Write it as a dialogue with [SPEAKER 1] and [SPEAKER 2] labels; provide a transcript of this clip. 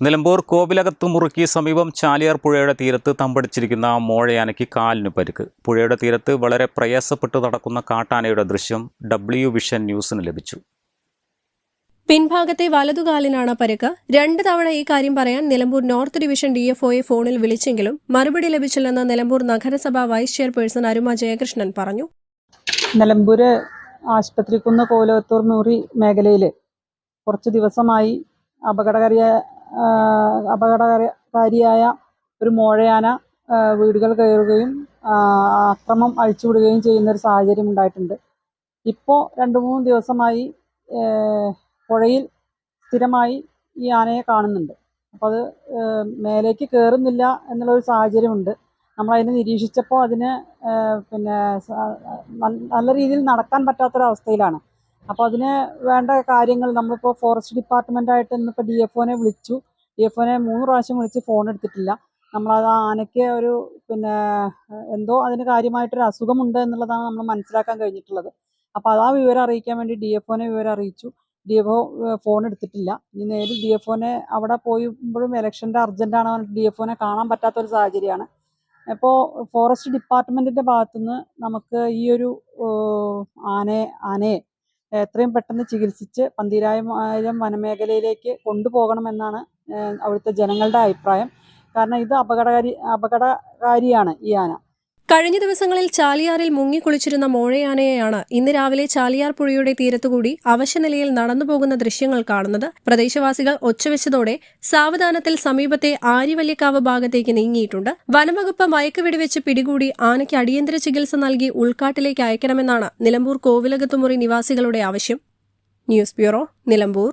[SPEAKER 1] Nilambur കോവിലകത്ത് മുറുക്കി സമീപം ചാലിയാർ പുഴയുടെ തീരത്ത് തമ്പടിച്ചിരിക്കുന്ന മോഴയാനയ്ക്ക് കാലിന് പരുക്ക്. പുഴയുടെ തീരത്ത് വളരെ പ്രയാസപ്പെട്ട് നടക്കുന്ന കാട്ടാനയുടെ ദൃശ്യം ഡബ്ല്യു വിഷൻ ന്യൂസിന് ലഭിച്ചു.
[SPEAKER 2] പിൻഭാഗത്തെ വലതുകാലിനാണ് പരുക്ക്. രണ്ട് തവണ ഈ കാര്യം പറയാൻ നിലമ്പൂർ നോർത്ത് ഡിവിഷൻ ഡിഎഫ്ഒയെ ഫോണിൽ വിളിച്ചെങ്കിലും മറുപടി ലഭിച്ചില്ലെന്ന് നിലമ്പൂർ നഗരസഭാ വൈസ് ചെയർപേഴ്സൺ അരുമ ജയകൃഷ്ണൻ പറഞ്ഞു.
[SPEAKER 3] നിലമ്പൂര് ആശുപത്രിക്കുന്ന് കോലത്തൂർ മുറി മേഖലയിൽ കുറച്ച് ദിവസമായി അപകടകാരിയായ അപകടകാരിയായ ഒരു മോഴയാന വീടുകൾ കയറുകയും അക്രമം അഴിച്ചുവിടുകയും ചെയ്യുന്ന ഒരു സാഹചര്യം ഉണ്ടായിട്ടുണ്ട്. ഇപ്പോൾ രണ്ട് മൂന്ന് ദിവസമായി പുഴയിൽ സ്ഥിരമായി ഈ ആനയെ കാണുന്നുണ്ട്. അപ്പോൾ അത് മേലേക്ക് കയറുന്നില്ല എന്നുള്ളൊരു സാഹചര്യമുണ്ട്. നമ്മളതിനെ നിരീക്ഷിച്ചപ്പോൾ അതിന് പിന്നെ നല്ല രീതിയിൽ നടക്കാൻ പറ്റാത്തൊരവസ്ഥയിലാണ്. അപ്പോൾ അതിന് വേണ്ട കാര്യങ്ങൾ നമ്മളിപ്പോൾ ഫോറസ്റ്റ് ഡിപ്പാർട്ട്മെന്റായിട്ട് ഇന്നിപ്പോൾ ഡി എഫ് ഒനെ വിളിച്ചു. ഡി എഫ് ഒനെ മൂന്ന് പ്രാവശ്യം വിളിച്ച് ഫോൺ എടുത്തിട്ടില്ല. നമ്മളത് ആനയ്ക്ക് ഒരു പിന്നെ എന്തോ അതിന് കാര്യമായിട്ടൊരു അസുഖമുണ്ട് എന്നുള്ളതാണ് നമ്മൾ മനസ്സിലാക്കാൻ കഴിഞ്ഞിട്ടുള്ളത്. അപ്പോൾ അത് ആ വിവരം അറിയിക്കാൻ വേണ്ടി ഡി എഫ് ഒനെ വിവരം അറിയിച്ചു. ഡി എഫ് ഒ ഫോൺ എടുത്തിട്ടില്ല. ഇനി നേരിൽ ഡി എഫ് ഒനെ അവിടെ പോയുമ്പോഴും ഇലക്ഷന്റെ അർജന്റാണ് ഡി എഫ് ഒനെ കാണാൻ പറ്റാത്തൊരു സാഹചര്യമാണ്. ഇപ്പോൾ ഫോറസ്റ്റ് ഡിപ്പാർട്ട്മെന്റിന്റെ ഭാഗത്തുനിന്ന് നമുക്ക് ഈ ഒരു ആനയെ ആനയെ എത്രയും പെട്ടെന്ന് ചികിത്സിച്ച് പന്തീരായിരം വനമേഖലയിലേക്ക് കൊണ്ടുപോകണമെന്നാണ് അവിടുത്തെ ജനങ്ങളുടെ അഭിപ്രായം. കാരണം ഇത് അപകടകാരി അപകടകാരിയാണ് ഈ ആന.
[SPEAKER 2] കഴിഞ്ഞ ദിവസങ്ങളിൽ ചാലിയാറിൽ മുങ്ങിക്കുളിച്ചിരുന്ന മോഴയാനയെയാണ് ഇന്ന് രാവിലെ ചാലിയാർ പുഴയുടെ തീരത്തുകൂടി അവശനിലയിൽ നടന്നുപോകുന്ന ദൃശ്യങ്ങൾ കാണുന്നത്. പ്രദേശവാസികൾ ഒച്ചവെച്ചതോടെ സാവധാനത്തിൽ സമീപത്തെ ആര്യവല്യക്കാവ് ഭാഗത്തേക്ക് നീങ്ങിയിട്ടുണ്ട്. വനംവകുപ്പ് മയക്കുവെടിവെച്ച് പിടികൂടി ആനയ്ക്ക് അടിയന്തര ചികിത്സ നൽകി ഉൾക്കാട്ടിലേക്ക് അയക്കണമെന്നാണ് നിലമ്പൂർ കോവിലകത്തുമുറി നിവാസികളുടെ ആവശ്യം. News bureau Nilambur.